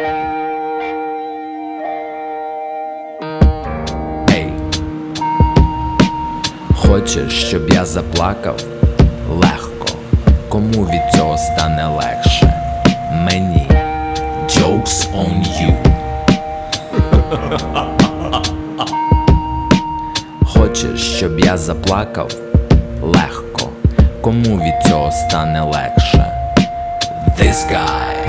Ей, хочеш, щоб я заплакав? Легко. Кому від цього стане легше? Мені. Jokes on you. Хочеш, щоб я заплакав? Легко. Кому від цього стане легше? This guy.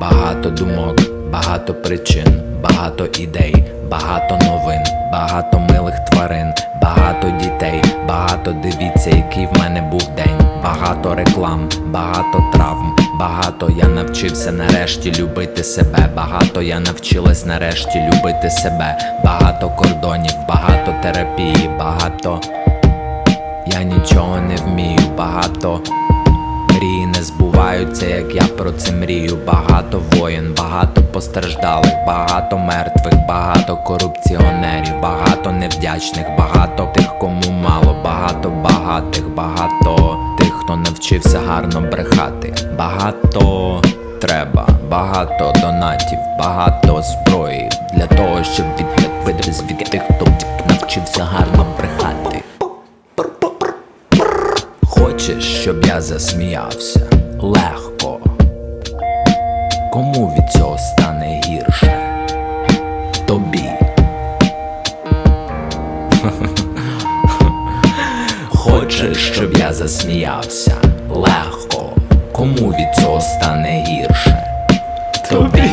Багато думок, багато причин, багато ідей, багато новин, багато милих тварин, багато дітей, багато дивіться, який в мене був день, багато реклам, багато травм, багато я навчився нарешті любити себе, багато я навчилась нарешті любити себе, багато кордонів, багато терапії, багато. Я нічого не вмію, багато. Мрії не як я про це мрію. Багато воїн, багато постраждалих, багато мертвих, багато корупціонерів, багато невдячних, багато тих, кому мало, багато багатих, багато тих, хто навчився гарно брехати. Багато треба, багато донатів, багато зброї для того, щоб від від тих, хто навчився гарно брехати. Хочеш, щоб я засміявся? Легко. Кому від цього стане гірше? Тобі. Хочеш, щоб я засміявся? Легко. Кому від цього стане гірше? Тобі.